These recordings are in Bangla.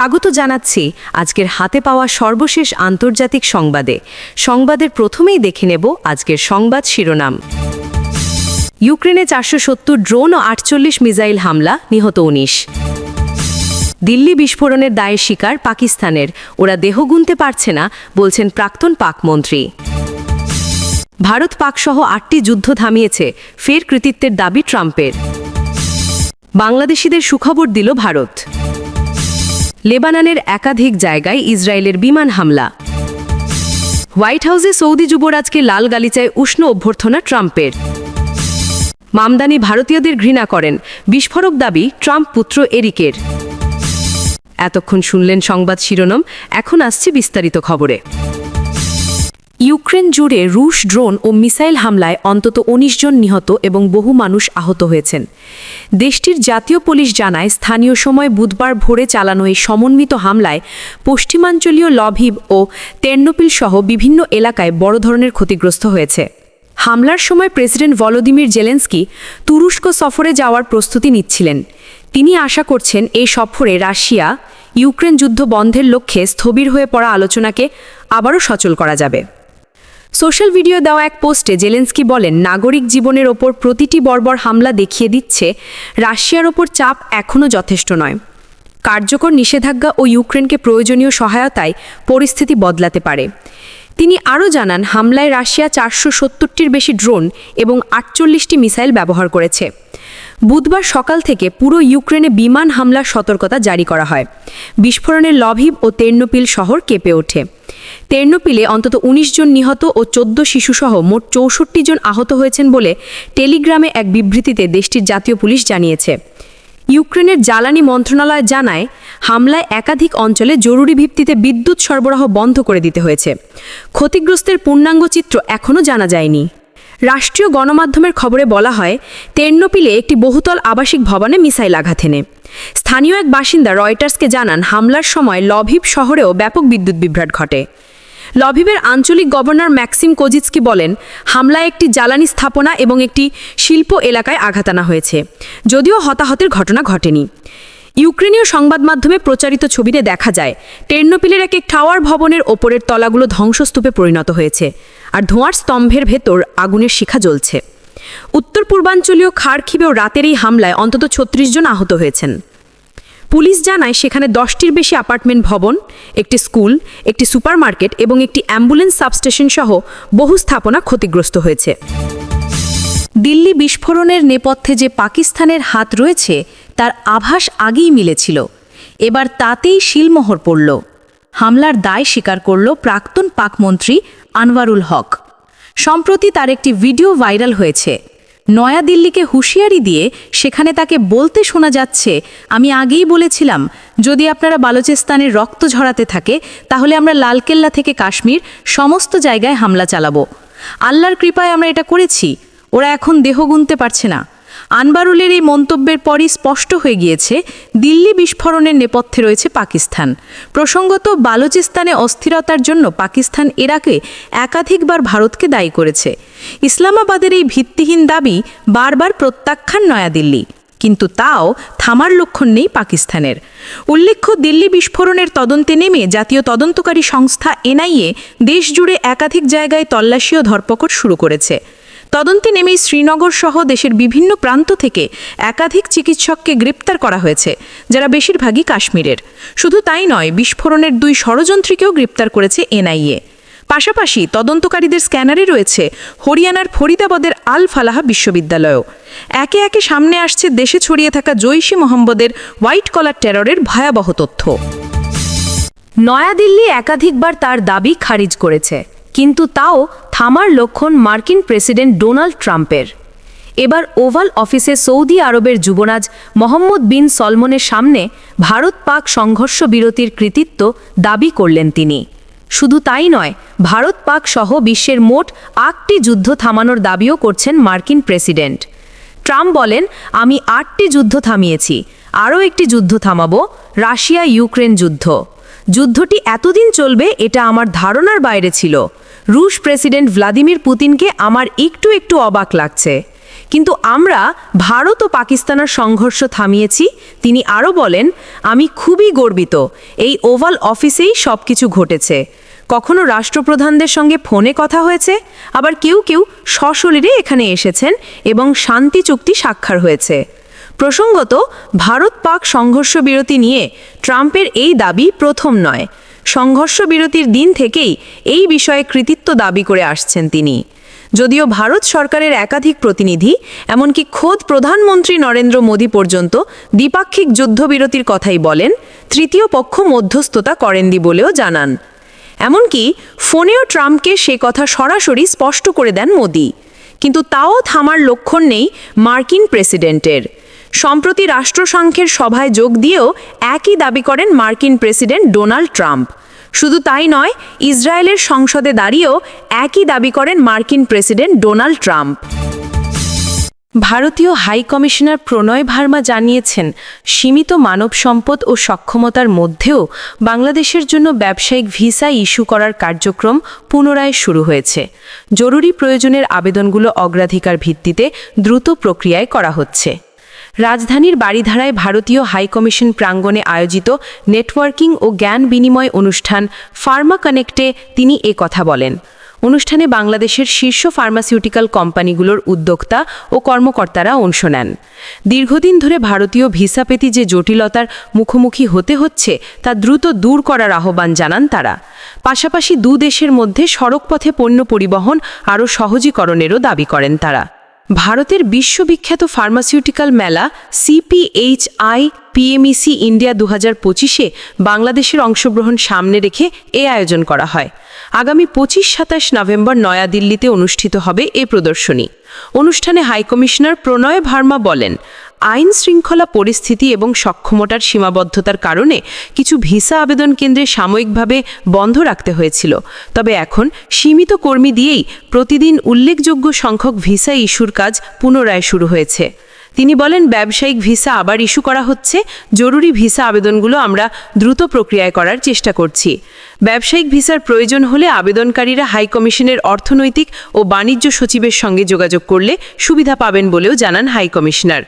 স্বাগত জানাচ্ছি আজকের হাতে পাওয়া সর্বশেষ আন্তর্জাতিক সংবাদে। সংবাদের প্রথমেই দেখে নেব আজকের সংবাদ শিরোনাম। ইউক্রেনে চারশো সত্তর ড্রোন ও আটচল্লিশ মিসাইল হামলা, নিহত উনিশ। দিল্লি বিস্ফোরণের দায়ের শিকার পাকিস্তানের। ওরা দেহ গুনতে পারছে না, বলছেন প্রাক্তন পাক মন্ত্রী। ভারত পাকসহ আটটি যুদ্ধ থামিয়েছে, ফের কৃতিত্বের দাবি ট্রাম্পের। বাংলাদেশিদের সুখবর দিল ভারত। লেবাননের একাধিক জায়গায় ইসরায়েলের বিমান হামলা। হোয়াইট হাউসে সৌদি যুবরাজকে লাল গালিচায় উষ্ণ অভ্যর্থনা ট্রাম্পের। মামদানি ভারতীয়দের ঘৃণা করেন। বিস্ফোরক দাবি ট্রাম্প পুত্র এরিকের। এতক্ষণ শুনলেন সংবাদ শিরোনাম, এখন আসছে বিস্তারিত খবরে। ইউক্রেন জুড়ে রুশ ড্রোন ও মিসাইল হামলায় অন্তত ১৯ জন নিহত এবং বহু মানুষ আহত হয়েছেন। দেশটির জাতীয় পুলিশ জানায়, স্থানীয় সময় বুধবার ভোরে চালানো এই সমন্বিত হামলায় পশ্চিমাঞ্চলীয় লভিব ও তের্নোপিল সহ বিভিন্ন এলাকায় বড় ধরনের ক্ষতিগ্রস্ত হয়েছে। হামলার সময় প্রেসিডেন্ট ভলোদিমির জেলেন্সকি তুরস্ক সফরে যাওয়ার প্রস্তুতি নিচ্ছিলেন। তিনি আশা করছেন, এই সফরে রাশিয়া, ইউক্রেন যুদ্ধ বন্ধের লক্ষ্যে স্থবির হয়ে পড়া আলোচনাকে আবারও সচল করা যাবে। সোশ্যাল ভিডিও দেওয়া এক পোস্টে জেলেন্সকি বলেন, নাগরিক জীবনের ওপর প্রতিটি বর্বর হামলা দেখিয়ে দিচ্ছে, রাশিয়ার ওপর চাপ এখনও যথেষ্ট নয়। কার্যকর নিষেধাজ্ঞা ও ইউক্রেনকে প্রয়োজনীয় সহায়তায় পরিস্থিতি বদলাতে পারে। তিনি আরও জানান, হামলায় রাশিয়া চারশো সত্তরটির বেশি ড্রোন এবং আটচল্লিশটি মিসাইল ব্যবহার করেছে। বুধবার সকাল থেকে পুরো ইউক্রেনে বিমান হামলার সতর্কতা জারি করা হয়। বিস্ফোরণের লভিভ ও তের্নোপিল শহর কেঁপে ওঠে। তের্নোপিলে অন্তত ১৯ জন নিহত ও চোদ্দ শিশুসহ মোট চৌষট্টি জন আহত হয়েছেন বলে টেলিগ্রামে এক বিবৃতিতে দেশটির জাতীয় পুলিশ জানিয়েছে। ইউক্রেনের জ্বালানি মন্ত্রণালয় জানায়, হামলায় একাধিক অঞ্চলে জরুরি ভিত্তিতে বিদ্যুৎ সরবরাহ বন্ধ করে দিতে হয়েছে। ক্ষতিগ্রস্তের পূর্ণাঙ্গ চিত্র এখনও জানা যায়নি। রাষ্ট্রীয় গণমাধ্যমের খবরে বলা হয় তের্নোপিলে একটি বহুতল আবাসিক ভবনে মিসাইল আঘাত এনে। স্থানীয় এক বাসিন্দা রয়টার্সকে জানান, হামলার সময় লভিব শহরেও ব্যাপক বিদ্যুৎ বিভ্রাট ঘটে। লভিবের আঞ্চলিক গভর্নর ম্যাক্সিম কোজিৎস্কি বলেন, হামলায় একটি জ্বালানি স্থাপনা এবং একটি শিল্প এলাকায় আঘাত আনা হয়েছে, যদিও হতাহতের ঘটনা ঘটেনি। ইউক্রেনীয় সংবাদ মাধ্যমে প্রচারিত ছবিতে দেখা যায়, টের্নোপিলের এক এক টাওয়ার ভবনের ওপরের তলাগুলো ধ্বংসস্তূপে পরিণত হয়েছে, আর ধোঁয়ার স্তম্ভের ভেতর আগুনের শিখা জ্বলছে। উত্তর পূর্বাঞ্চলীয় খাড়খিবেও রাতের এই হামলায় অন্তত ছত্রিশ জন আহত হয়েছেন। পুলিশ জানায় সেখানে দশটির বেশি অ্যাপার্টমেন্ট ভবন, একটি স্কুল, একটি সুপারমার্কেট এবং একটি অ্যাম্বুলেন্স সাবস্টেশন সহ বহু স্থাপনা ক্ষতিগ্রস্ত হয়েছে। দিল্লি বিস্ফোরণের নেপথ্যে যে পাকিস্তানের হাত রয়েছে, তার আভাস আগেই মিলেছিল। এবার তাতেই শিলমোহর পড়ল। হামলার দায় স্বীকার করল প্রাক্তন পাকমন্ত্রী আনওয়ারুল হক। সম্প্রতি তার একটি ভিডিও ভাইরাল হয়েছে। নয়াদিল্লিকে হুঁশিয়ারি দিয়ে সেখানে তাকে বলতে শোনা যাচ্ছে, আমি আগেই বলেছিলাম, যদি আপনারা বালোচেস্তানের রক্ত ঝরাতে থাকে, তাহলে আমরা লালকেল্লা থেকে কাশ্মীর সমস্ত জায়গায় হামলা চালাবো। আল্লাহর কৃপায় আমরা এটা করেছি। ওরা এখন দেহ গুনতে পারছে না। আনবারুলের এই মন্তব্যের পরই স্পষ্ট হয়ে গিয়েছে, দিল্লি বিস্ফোরণের নেপথ্যে রয়েছে পাকিস্তান। প্রসঙ্গত, বালুচিস্তানে অস্থিরতার জন্য পাকিস্তান এরাকে একাধিকবার ভারতকে দায়ী করেছে। ইসলামাবাদের এই ভিত্তিহীন দাবি বারবার প্রত্যাখ্যান নয়াদিল্লি কিন্তু তাও থামার লক্ষণ নেই পাকিস্তানের। উল্লেখ্য, দিল্লি বিস্ফোরণের তদন্তে নেমে জাতীয় তদন্তকারী সংস্থা এনআইএ দেশজুড়ে একাধিক জায়গায় তল্লাশি ও ধরপকড় শুরু করেছে। তদন্তে নেমেই শ্রীনগর সহ দেশের বিভিন্ন প্রান্ত থেকে একাধিক চিকিৎসককে গ্রেপ্তার করা হয়েছে, যারা বেশিরভাগই কাশ্মীরের। শুধু তাই নয়, বিস্ফোরণের দুই ষড়যন্ত্রীকেও গ্রেপ্তার করেছে এনআইএ। পাশাপাশি তদন্তকারীদের স্ক্যানারে রয়েছে হরিয়ানার ফরিদাবাদের আল ফালাহা বিশ্ববিদ্যালয়ও। একে একে সামনে আসছে দেশে ছড়িয়ে থাকা জৈশী মোহাম্মদের হোয়াইট কলার টেররের ভয়াবহ তথ্য। নয়াদিল্লি একাধিকবার তার দাবি খারিজ করেছে, কিন্তু তাও থামার লক্ষণ মার্কিন প্রেসিডেন্ট ডোনাল্ড ট্রাম্পের। এবার ওভাল অফিসে সৌদি আরবের যুবরাজ মোহাম্মদ বিন সলমনের সামনে ভারত পাক সংঘর্ষ বিরতির কৃতিত্ব দাবি করলেন তিনি। শুধু তাই নয়, ভারত পাক সহ বিশ্বের মোট আটটি যুদ্ধ থামানোর দাবিও করছেন মার্কিন প্রেসিডেন্ট। ট্রাম্প বলেন, আমি আটটি যুদ্ধ থামিয়েছি। আরও একটি যুদ্ধ থামাবো রাশিয়া ইউক্রেন যুদ্ধ। যুদ্ধটি এতদিন চলবে, এটা আমার ধারণার বাইরে ছিল। রুশ প্রেসিডেন্ট ভ্লাদিমির পুতিনকে আমার একটু একটু অবাক লাগছে। কিন্তু আমরা ভারত ও পাকিস্তানের সংঘর্ষ থামিয়েছি, তিনি আরও বলেন, আমি খুবই গর্বিত, এই ওভাল অফিসেই সব কিছু ঘটেছে। কখনো রাষ্ট্রপ্রধানদের সঙ্গে ফোনে কথা হয়েছে, আবার কেউ কেউ সশরীরে এখানে এসেছেন এবং শান্তি চুক্তি স্বাক্ষর হয়েছে। প্রসঙ্গত, ভারত পাক সংঘর্ষ বিরতি নিয়ে ট্রাম্পের এই দাবি প্রথম নয়। সংঘর্ষ বিরতির দিন থেকেই এই বিষয়ে কৃতিত্ব দাবি করে আসছেন তিনি। যদিও ভারত সরকারের একাধিক প্রতিনিধি, এমনকি খোদ প্রধানমন্ত্রী নরেন্দ্র মোদী পর্যন্ত দ্বিপাক্ষিক যুদ্ধবিরতির কথাই বলেন, তৃতীয় পক্ষ মধ্যস্থতা করেননি বলেও জানান। এমনকি ফোনেও ট্রাম্পকে সে কথা সরাসরি স্পষ্ট করে দেন মোদি। কিন্তু তাও থামার লক্ষণ নেই মার্কিন প্রেসিডেন্টের। সম্প্রতি রাষ্ট্রসংঘের সভায় যোগ দিয়েও একই দাবি করেন মার্কিন প্রেসিডেন্ট ডোনাল্ড ট্রাম্প। শুধু তাই নয়, ইসরায়েলের সংসদে দাঁড়িয়েও একই দাবি করেন মার্কিন প্রেসিডেন্ট ডোনাল্ড ট্রাম্প। ভারতীয় হাই কমিশনার প্রণয় ভার্মা জানিয়েছেন, সীমিত মানব সম্পদ ও সক্ষমতার মধ্যেও বাংলাদেশের জন্য ব্যবসায়িক ভিসা ইস্যু করার কার্যক্রম পুনরায় শুরু হয়েছে। জরুরি প্রয়োজনের আবেদনগুলো অগ্রাধিকার ভিত্তিতে দ্রুত প্রক্রিয়ায় করা হচ্ছে। রাজধানীর বাড়িধারায় ভারতীয় হাইকমিশন প্রাঙ্গণে আয়োজিত নেটওয়ার্কিং ও জ্ঞান বিনিময় অনুষ্ঠান ফার্মা কানেক্টে তিনি এ কথা বলেন। অনুষ্ঠানে বাংলাদেশের শীর্ষ ফার্মাসিউটিক্যাল কোম্পানিগুলোর উদ্যোক্তা ও কর্মকর্তারা অংশ নেন। দীর্ঘদিন ধরে ভারতীয় ভিসা পেতি যে জটিলতার মুখোমুখি হতে হচ্ছে, তা দ্রুত দূর করার আহ্বান জানান তারা। পাশাপাশি দু দেশের মধ্যে সড়কপথে পণ্য পরিবহন আরও সহজীকরণেরও দাবি করেন তারা। ভারতের বিশ্ববিখ্যাত ফার্মাসিউটিক্যাল মেলা সিপিএইচআই পিএমইসি ইন্ডিয়া দু হাজার পঁচিশে বাংলাদেশের অংশগ্রহণ সামনে রেখে এ আয়োজন করা হয়। আগামী পঁচিশ সাতাশ নভেম্বর নয়াদিল্লিতে অনুষ্ঠিত হবে এ প্রদর্শনী। অনুষ্ঠানে হাইকমিশনার প্রণয় ভার্মা বলেন আইন শৃঙ্খলা পরিস্থিতি এবং সক্ষমতার সীমাবদ্ধতার কারণে কিছু ভিসা আবেদন কেন্দ্রে সাময়িকভাবে বন্ধ রাখতে হয়েছিল। তবে এখন সীমিত কর্মী দিয়েই প্রতিদিন উল্লেখযোগ্য সংখ্যক ভিসা ইস্যুর কাজ পুনরায় শুরু হয়েছে। তিনি বলেন, ব্যবসায়িক ভিসা আবার ইস্যু করা হচ্ছে। জরুরি ভিসা আবেদনগুলো আমরা দ্রুত প্রক্রিয়ায় করার চেষ্টা করছি। ব্যবসায়িক ভিসার প্রয়োজন হলে আবেদনকারীরা হাইকমিশনের অর্থনৈতিক ও বাণিজ্য সচিবের সঙ্গে যোগাযোগ করলে সুবিধা পাবেন বলেও জানান হাইকমিশনার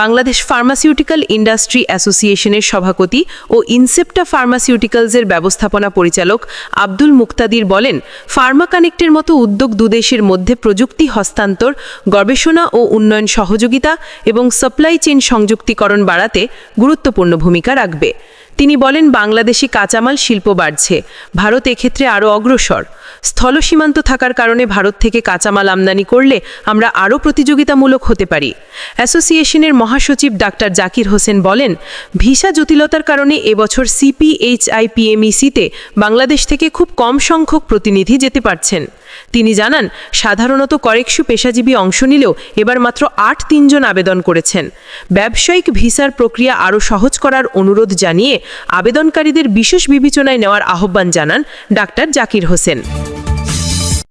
বাংলাদেশ ফার্মাসিউটিক্যাল ইন্ডাস্ট্রি অ্যাসোসিয়েশনের সভাপতি ও ইনসেপ্টা ফার্মাসিউটিক্যালসের ব্যবস্থাপনা পরিচালক আব্দুল মুক্তাদির বলেন, ফার্মা কানেক্টের মতো উদ্যোগ দুদেশের মধ্যে প্রযুক্তি হস্তান্তর, গবেষণা ও উন্নয়ন সহযোগিতা এবং সাপ্লাই চেইন সংযুক্তিকরণ বাড়াতে গুরুত্বপূর্ণ ভূমিকা রাখবে। তিনি বলেন, বাংলাদেশি কাঁচামাল শিল্প বাড়ছে। ভারত এক্ষেত্রে আরও অগ্রসর। স্থল সীমান্ত থাকার কারণে ভারত থেকে কাঁচামাল আমদানি করলে আমরা আরও প্রতিযোগিতামূলক হতে পারি। অ্যাসোসিয়েশনের মহাসচিব ডাক্তার জাকির হোসেন বলেন, ভিসা জটিলতার কারণে এবছর সিপিএইচআইপিএমইসিতে বাংলাদেশ থেকে খুব কম সংখ্যক প্রতিনিধি যেতে পারছেন। তিনি জানান, সাধারণত কয়েকশো পেশাজীবী অংশ নিলেও এবার মাত্র আট তিনজন আবেদন করেছেন। ব্যবসায়িক ভিসার প্রক্রিয়া আরও সহজ করার অনুরোধ জানিয়ে আবেদনকারীদের বিশেষ বিবেচনায় নেওয়ার আহ্বান জানান ডাক্তার জাকির হোসেন।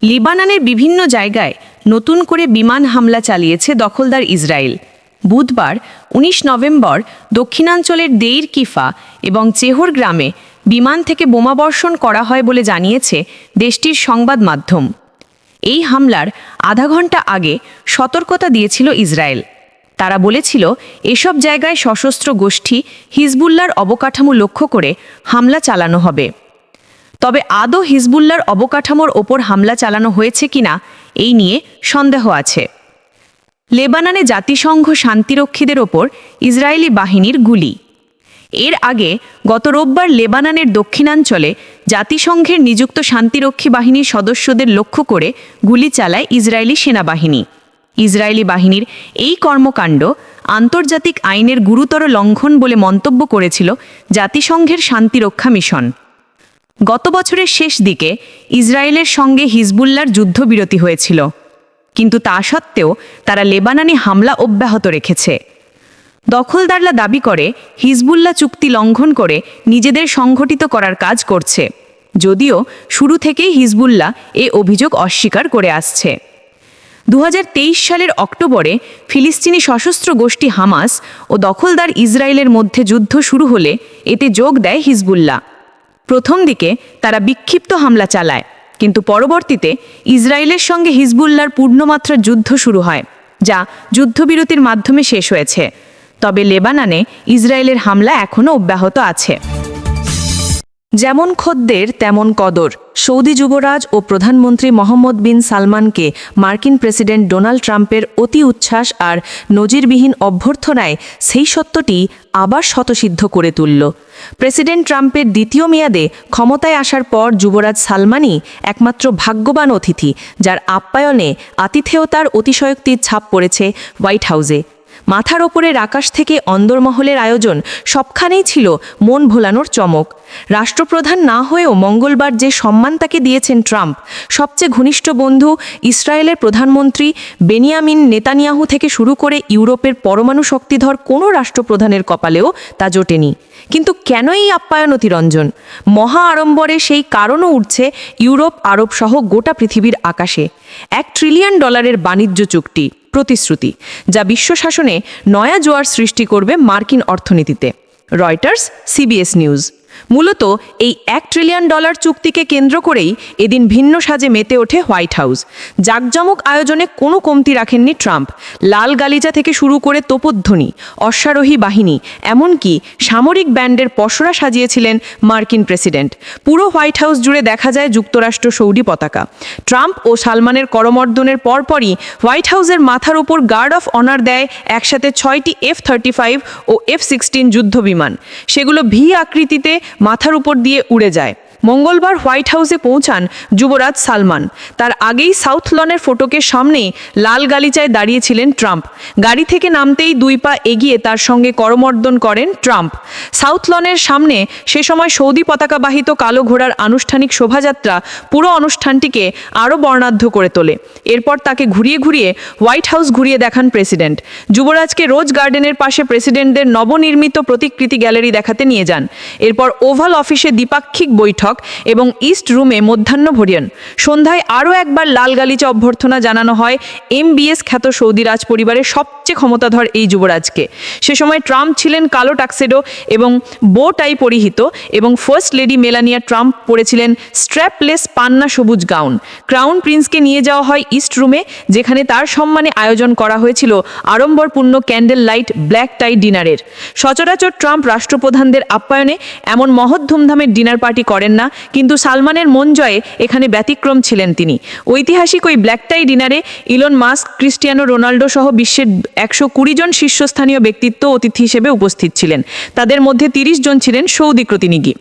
লিবাননের বিভিন্ন জায়গায় নতুন করে বিমান হামলা চালিয়েছে দখলদার ইসরায়েল। বুধবার ১৯ নভেম্বর, দক্ষিণাঞ্চলের দেইর কিফা এবং চেহর গ্রামে বিমান থেকে বোমাবর্ষণ করা হয় বলে জানিয়েছে দেশটির সংবাদ মাধ্যম। এই হামলার আধা ঘণ্টা আগে সতর্কতা দিয়েছিল ইসরায়েল। তারা বলেছিল, এসব জায়গায় সশস্ত্র গোষ্ঠী হিজবুল্লার অবকাঠামো লক্ষ্য করে হামলা চালানো হবে। তবে আদৌ হিজবুল্লার অবকাঠামোর ওপর হামলা চালানো হয়েছে কিনা, এই নিয়ে সন্দেহ আছে। লেবাননে জাতিসংঘ শান্তিরক্ষীদের ওপর ইসরায়েলি বাহিনীর গুলি। এর আগে গত রোববার লেবাননের দক্ষিণাঞ্চলে জাতিসংঘের নিযুক্ত শান্তিরক্ষী বাহিনীর সদস্যদের লক্ষ্য করে গুলি চালায় ইসরায়েলি সেনাবাহিনী। ইসরায়েলি বাহিনীর এই কর্মকাণ্ড আন্তর্জাতিক আইনের গুরুতর লঙ্ঘন বলে মন্তব্য করেছিল জাতিসংঘের শান্তিরক্ষা মিশন। গত বছরের শেষ দিকে ইসরায়েলের সঙ্গে হিজবুল্লার যুদ্ধবিরতি হয়েছিল। কিন্তু তা সত্ত্বেও তারা লেবাননে হামলা অব্যাহত রেখেছে। দখলদাররা দাবি করে, হিজবুল্লাহ চুক্তি লঙ্ঘন করে নিজেদের সংঘটিত করার কাজ করছে। যদিও শুরু থেকেই হিজবুল্লাহ এ অভিযোগ অস্বীকার করে আসছে। দু হাজার তেইশ সালের অক্টোবরে ফিলিস্তিনি সশস্ত্র গোষ্ঠী হামাস ও দখলদার ইসরায়েলের মধ্যে যুদ্ধ শুরু হলে এতে যোগ দেয় হিজবুল্লাহ। প্রথম দিকে তারা বিক্ষিপ্ত হামলা চালায়, কিন্তু পরবর্তীতে ইসরায়েলের সঙ্গে হিজবুল্লার পূর্ণমাত্রার যুদ্ধ শুরু হয়, যা যুদ্ধবিরতির মাধ্যমে শেষ হয়েছে। তবে লেবাননে ইসরায়েলের হামলা এখনও অব্যাহত আছে। যেমন খদ্দের, তেমন কদর। সৌদি যুবরাজ ও প্রধানমন্ত্রী মোহাম্মদ বিন সালমানকে মার্কিন প্রেসিডেন্ট ডোনাল্ড ট্রাম্পের অতি উচ্ছ্বাস আর নজিরবিহীন অভ্যর্থনায় সেই সত্যটি আবার শতসিদ্ধ করে তুলল। প্রেসিডেন্ট ট্রাম্পের দ্বিতীয় মেয়াদে ক্ষমতায় আসার পর যুবরাজ সালমানই একমাত্র ভাগ্যবান অতিথি, যার আপ্যায়নে আতিথেয়তার অতিশয়োক্তির ছাপ পড়েছে হোয়াইট হাউসে। মাথার ওপরের আকাশ থেকে অন্দরমহলের আয়োজন সবখানেই ছিল মন ভোলানোর চমক। রাষ্ট্রপ্রধান না হয়েও মঙ্গলবার যে সম্মান তাকে দিয়েছেন ট্রাম্প, সবচেয়ে ঘনিষ্ঠ বন্ধু ইসরায়েলের প্রধানমন্ত্রী বেনিয়ামিন নেতানিয়াহু থেকে শুরু করে ইউরোপের পরমাণু শক্তিধর কোনো রাষ্ট্রপ্রধানের কপালেও তা জোটেনি। কিন্তু কেন এই আপ্যায়ন অতিরঞ্জন? মহা আড়ম্বরে সেই কারণও উঠছে ইউরোপ আরব সহ গোটা পৃথিবীর আকাশে। এক ট্রিলিয়ন ডলারের বাণিজ্য চুক্তি। প্রতিশ্রুতি যা বিশ্ব শাসনে নয়া জোয়ার সৃষ্টি করবে মার্কিন অর্থনীতিতে। Reuters CBS news. মূলত এই এক ট্রিলিয়ন ডলার চুক্তিকে কেন্দ্র করেই এদিন ভিন্ন সাজে মেতে ওঠে হোয়াইট হাউস। জাকজমক আয়োজনে কোনো কমতি রাখেননি ট্রাম্প। লাল গালিচা থেকে শুরু করে তোপধ্বনি, অশ্বারোহী বাহিনী, এমনকি সামরিক ব্যান্ডের পসরা সাজিয়েছিলেন মার্কিন প্রেসিডেন্ট। পুরো হোয়াইট হাউস জুড়ে দেখা যায় যুক্তরাষ্ট্র সৌদি পতাকা। ট্রাম্প ও সালমানের করমর্দনের পরপরই হোয়াইট হাউসের মাথার ওপর গার্ড অফ অনার দেয় একসাথে ছয়টি এফ থার্টি ফাইভ ও এফ সিক্সটিন যুদ্ধবিমান। সেগুলো ভি আকৃতিতে মাথার উপর দিয়ে উড়ে যায়। মঙ্গলবার হোয়াইট হাউসে পৌঁছান যুবরাজ সালমান। তার আগেই সাউথ লনের ফটোকের সামনেই লাল গালিচায় দাঁড়িয়েছিলেন ট্রাম্প। গাড়ি থেকে নামতেই দুই পা এগিয়ে তার সঙ্গে করমর্দন করেন ট্রাম্প। সাউথ লনের সামনে সে সময় সৌদি পতাকাবাহিত কালো ঘোড়ার আনুষ্ঠানিক শোভাযাত্রা পুরো অনুষ্ঠানটিকে আরও বর্ণাঢ্য করে তোলে। এরপর তাকে ঘুরিয়ে ঘুরিয়ে হোয়াইট হাউস ঘুরিয়ে দেখান প্রেসিডেন্ট। যুবরাজকে রোজ গার্ডেনের পাশে প্রেসিডেন্টদের নবনির্মিত প্রতিকৃতি গ্যালারি দেখাতে নিয়ে যান। এরপর ওভাল অফিসে দ্বিপাক্ষিক বৈঠক। এবং ইস্ট রুমে মধ্যাহ্ন ভোজন। সন্ধ্যায় আরও একবার লালগালিচা অভ্যর্থনা জানানো হয়। এমবিএস খ্যাত সৌদি রাজ পরিবারের সবচেয়ে ক্ষমতাধর এই যুবরাজকে। সে সময় ট্রাম্প ছিলেন কালো টাক্সেডো এবং বো টাই পরিহিত এবং ফার্স্ট লেডি মেলানিয়া ট্রাম্প পরেছিলেন স্ট্র্যাপলেস পান্না সবুজ গাউন। ক্রাউন প্রিন্সকে নিয়ে যাওয়া হয় ইস্ট রুমে, যেখানে তার সম্মানে আয়োজন করা হয়েছিল আড়ম্বরপূর্ণ ক্যান্ডেল লাইট ব্ল্যাক টাই ডিনারের। সচরাচর ট্রাম্প রাষ্ট্রপ্রধানদের আপ্যায়নে এমন মহৎ ধুমধামের ডিনার পার্টি করেন না, কিন্তু সালমানের মন জয়ে এখানে ব্যতিক্রম ছিলেন তিনি। ঐতিহাসিক ওই ব্ল্যাক টাই ডিনারে ইলন মাস্ক, ক্রিস্টিয়ানো রোনাল্ডো সহ বিশ্বের একশো কুড়ি জন শীর্ষস্থানীয় ব্যক্তিত্ব অতিথি হিসেবে উপস্থিত ছিলেন। তাদের মধ্যে তিরিশ জন ছিলেন সৌদি প্রতিনিধি।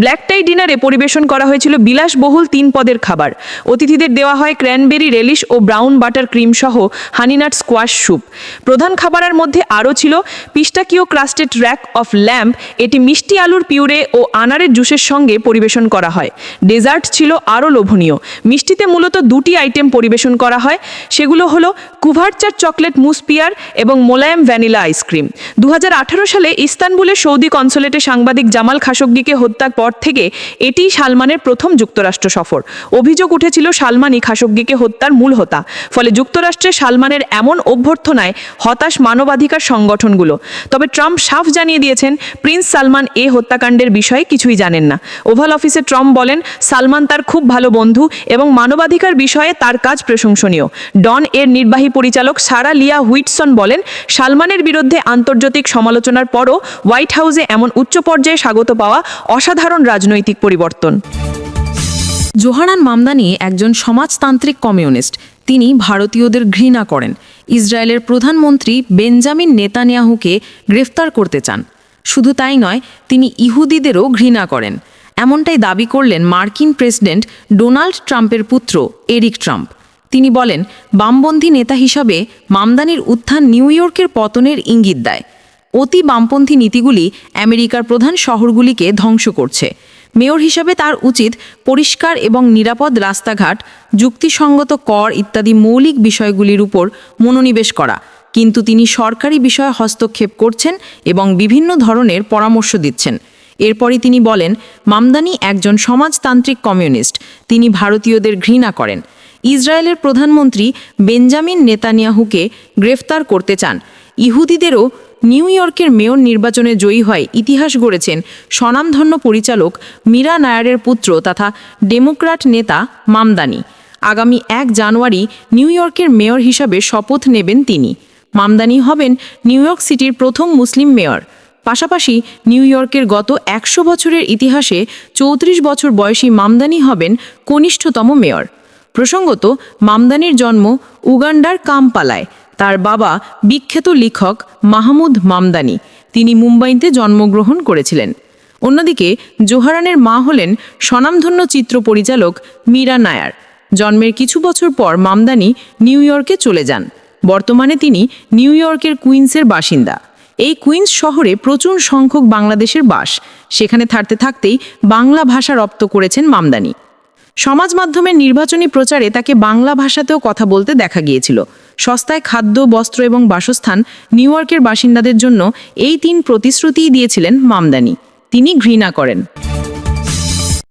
ব্ল্যাক টাই ডিনারে পরিবেশন করা হয়েছিল বিলাসবহুল তিন পদের খাবার। অতিথিদের দেওয়া হয় ক্র্যানবেরি রেলিশ ও ব্রাউন বাটার ক্রিম সহ হানিনাট স্কোয়াশ স্যুপ। প্রধান খাবারের মধ্যে আরও ছিল pistachio crusted rack of lamb, এটি মিষ্টি আলুর পিউরে ও আনারের জুসের সঙ্গে পরিবেশন করা হয়। ডেজার্ট ছিল আরও লোভনীয়। মিষ্টিতে মূলত দুটি আইটেম পরিবেশন করা হয়, সেগুলো হলো কুভারচার চকলেট মুসপিয়ার এবং মোলায়েম ভ্যানিলা আইসক্রিম দু হাজার আঠারো সালে ইস্তানবুলের সৌদি কনসুলেটে সাংবাদিক জামাল খাশোগিকে হত্যার পর থেকে এটিই সালমানের প্রথম যুক্তরাষ্ট্র সফর। অভিযোগ উঠেছিল, সালমানই খাশোগিকে হত্যার মূল হোতা। ফলে যুক্তরাষ্ট্রে সালমানের এমন অভ্যর্থনায় হতাশ মানবাধিকার সংগঠনগুলো। তবে ট্রাম্প সাফ জানিয়ে দিয়েছেন, প্রিন্স সালমান এ হত্যাকাণ্ডের বিষয়ে কিছুই জানেন না। ওভাল অফিসে ট্রাম্প বলেন, সালমান তার খুব ভালো বন্ধু এবং মানবাধিকার বিষয়ে তার কাজ প্রশংসনীয়। ডন এর নির্বাহী পরিচালক সারা লিয়া হুইটসন বলেন, সালমানের বিরুদ্ধে আন্তর্জাতিক সমালোচনার পরও হোয়াইট হাউসে এমন উচ্চ পর্যায়ে স্বাগত পাওয়া অসাধারণ রাজনৈতিক পরিবর্তন। জোহারান মামদানি একজন সমাজতান্ত্রিক কমিউনিস্ট। তিনি ভারতীয়দের ঘৃণা করেন। ইসরায়েলের প্রধানমন্ত্রী বেঞ্জামিন নেতানিয়াহুকে গ্রেফতার করতে চান। শুধু তাই নয়, তিনি ইহুদিদেরও ঘৃণা করেন। এমনটাই দাবি করলেন মার্কিন প্রেসিডেন্ট ডোনাল্ড ট্রাম্পের পুত্র এরিক ট্রাম্প। তিনি বলেন, বামপন্থী নেতা হিসাবে মামদানির উত্থান নিউ ইয়র্কের পতনের ইঙ্গিত দেয়। অতি বামপন্থী নীতিগুলি আমেরিকার প্রধান শহরগুলিকে ধ্বংস করছে। মেয়র হিসাবে তার উচিত পরিষ্কার এবং নিরাপদ রাস্তাঘাট, যুক্তিসঙ্গত কর ইত্যাদি মৌলিক বিষয়গুলির উপর মনোনিবেশ করা। কিন্তু তিনি সরকারি বিষয়ে হস্তক্ষেপ করছেন এবং বিভিন্ন ধরনের পরামর্শ দিচ্ছেন। এরপরই তিনি বলেন, মামদানি একজন সমাজতান্ত্রিক কমিউনিস্ট। তিনি ভারতীয়দের ঘৃণা করেন। ইসরায়েলের প্রধানমন্ত্রী বেঞ্জামিন নেতানিয়াহুকে গ্রেফতার করতে চান। ইহুদিদেরও নিউ ইয়র্কের মেয়র নির্বাচনে জয়ী হয় ইতিহাস গড়েছেন স্বনামধন্য পরিচালক মীরা নায়ারের পুত্র তথা ডেমোক্র্যাট নেতা মামদানি। আগামী এক জানুয়ারি নিউ ইয়র্কের মেয়র হিসাবে শপথ নেবেন তিনি। মামদানি হবেন নিউ ইয়র্ক সিটির প্রথম মুসলিম মেয়র। পাশাপাশি নিউ ইয়র্কের গত একশো বছরের ইতিহাসে চৌত্রিশ বছর বয়সী মামদানি হবেন কনিষ্ঠতম মেয়র। প্রসঙ্গত, মামদানির জন্ম উগান্ডার কামপালায়। তার বাবা বিখ্যাত লেখক মাহমুদ মামদানি। তিনি মুম্বাইতে জন্মগ্রহণ করেছিলেন। অন্যদিকে, জোহারানের মা হলেন স্বনামধন্য চিত্র পরিচালক মীরা নায়ার। জন্মের কিছু বছর পর মামদানি নিউ ইয়র্কে চলে যান। বর্তমানে তিনি নিউ ইয়র্কের কুইন্সের বাসিন্দা। এই কুইন্স শহরে প্রচুর সংখ্যক বাংলাদেশের বাস। সেখানে থাকতে থাকতেই বাংলা ভাষা রপ্ত করেছেন মামদানি। সমাজ মাধ্যমের নির্বাচনী প্রচারে তাকে বাংলা ভাষাতেও কথা বলতে দেখা গিয়েছিল। সস্তায় খাদ্য, বস্ত্র এবং বাসস্থান নিউ ইয়র্কের বাসিন্দাদের জন্য এই তিন প্রতিশ্রুতিই দিয়েছিলেন মামদানি। তিনি ঘৃণা করেন।